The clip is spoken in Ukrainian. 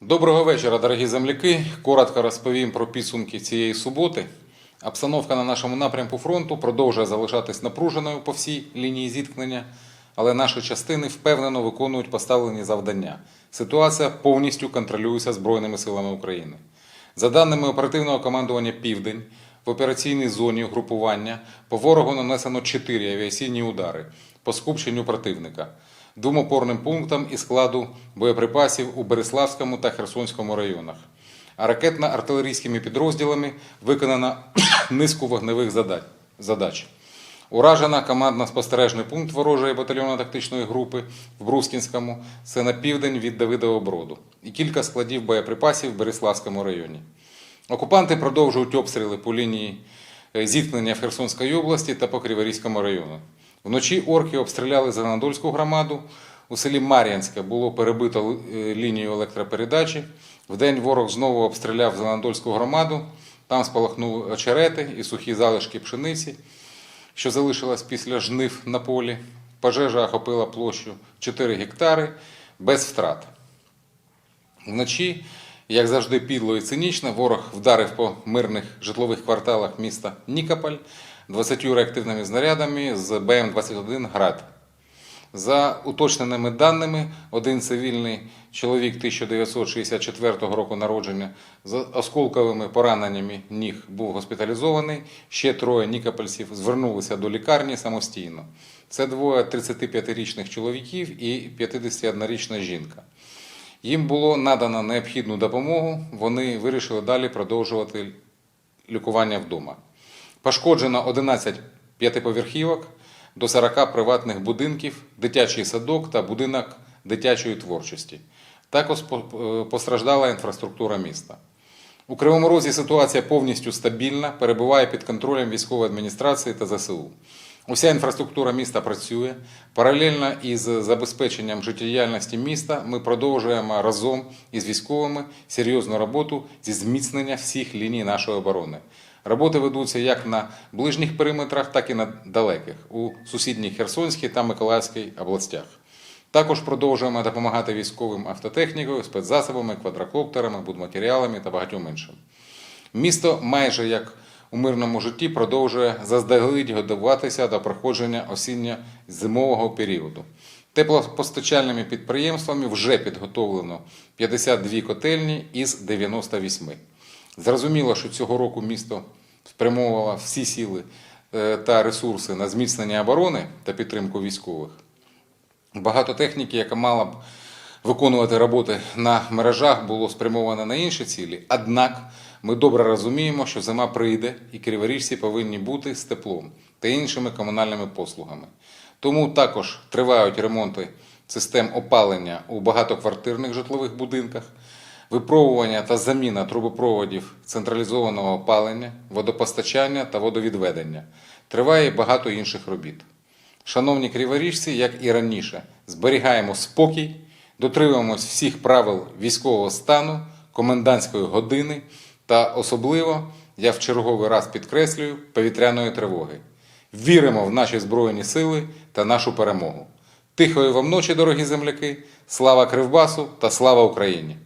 Доброго вечора, дорогі земляки. Коротко розповім про підсумки цієї суботи. Обстановка на нашому напрямку фронту продовжує залишатись напруженою по всій лінії зіткнення, але наші частини впевнено виконують поставлені завдання. Ситуація повністю контролюється Збройними силами України. За даними оперативного командування Південь, в операційній зоні угрупування по ворогу нанесено 4 авіаційні удари по скупченню противника, двом опорним пунктам і складу боєприпасів у Береславському та Херсонському районах. А ракетно-артилерійськими підрозділами виконано низку вогневих задач. Уражена командно-спостережний пункт ворожої батальйонно-тактичної групи в Брускінському, це на південь від Давидового Броду, і кілька складів боєприпасів в Береславському районі. Окупанти продовжують обстріли по лінії е, зіткнення в Херсонській області та по Криворізькому району. Вночі орки обстріляли Зеленодольську громаду. У селі Мар'янське було перебито е, лінію електропередачі. Вдень ворог знову обстріляв Зеленодольську громаду. Там спалахнули очерети і сухі залишки пшениці, що залишилась після жнив на полі. Пожежа охопила площу 4 гектари без втрат. Вночі, як завжди, підло і цинічно, ворог вдарив по мирних житлових кварталах міста Нікополь 20 реактивними знарядами з БМ-21 «Град». За уточненими даними, один цивільний чоловік 1964 року народження з осколковими пораненнями ніг був госпіталізований. Ще троє нікопольців звернулися до лікарні самостійно. Це двоє 35-річних чоловіків і 51-річна жінка. Їм було надано необхідну допомогу. Вони вирішили далі продовжувати лікування вдома. Пошкоджено 11 п'ятиповерхівок до 40 приватних будинків, дитячий садок та будинок дитячої творчості. Також е, постраждала інфраструктура міста. У Кривому Розі ситуація повністю стабільна, перебуває під контролем військової адміністрації та ЗСУ. Уся інфраструктура міста працює. Паралельно із забезпеченням життєдіяльності міста ми продовжуємо разом із військовими серйозну роботу зі зміцнення всіх ліній нашої оборони. Роботи ведуться як на ближніх периметрах, так і на далеких у сусідній Херсонській та Миколаївській областях. Також продовжуємо допомагати військовим автотехнікою, спецзасобами, квадрокоптерами, будматеріалами та багатьом іншим. Місто майже як у мирному житті продовжує заздалегідь готуватися до проходження осінньо-зимового періоду. Теплопостачальними підприємствами вже підготовлено 52 котельні із 98. Зрозуміло, що цього року місто спрямовувало всі сили е, та ресурси на зміцнення оборони та підтримку військових. Багато техніки, яка мала б виконувати роботи на мережах, було спрямовано на інші цілі. Однак ми добре розуміємо, що зима прийде, і криворіжці повинні бути з теплом та іншими комунальними послугами. Тому також тривають ремонти систем опалення у багатоквартирних житлових будинках, випробування та заміна трубопроводів централізованого опалення, водопостачання та водовідведення. Триває багато інших робіт. Шановні криворіжці, як і раніше, зберігаємо спокій, дотримуємось всіх правил військового стану, комендантської години та особливо, я в черговий раз підкреслюю, повітряної тривоги. Віримо в наші Збройні сили та нашу перемогу. Тихої вам ночі, дорогі земляки! Слава Кривбасу та слава Україні!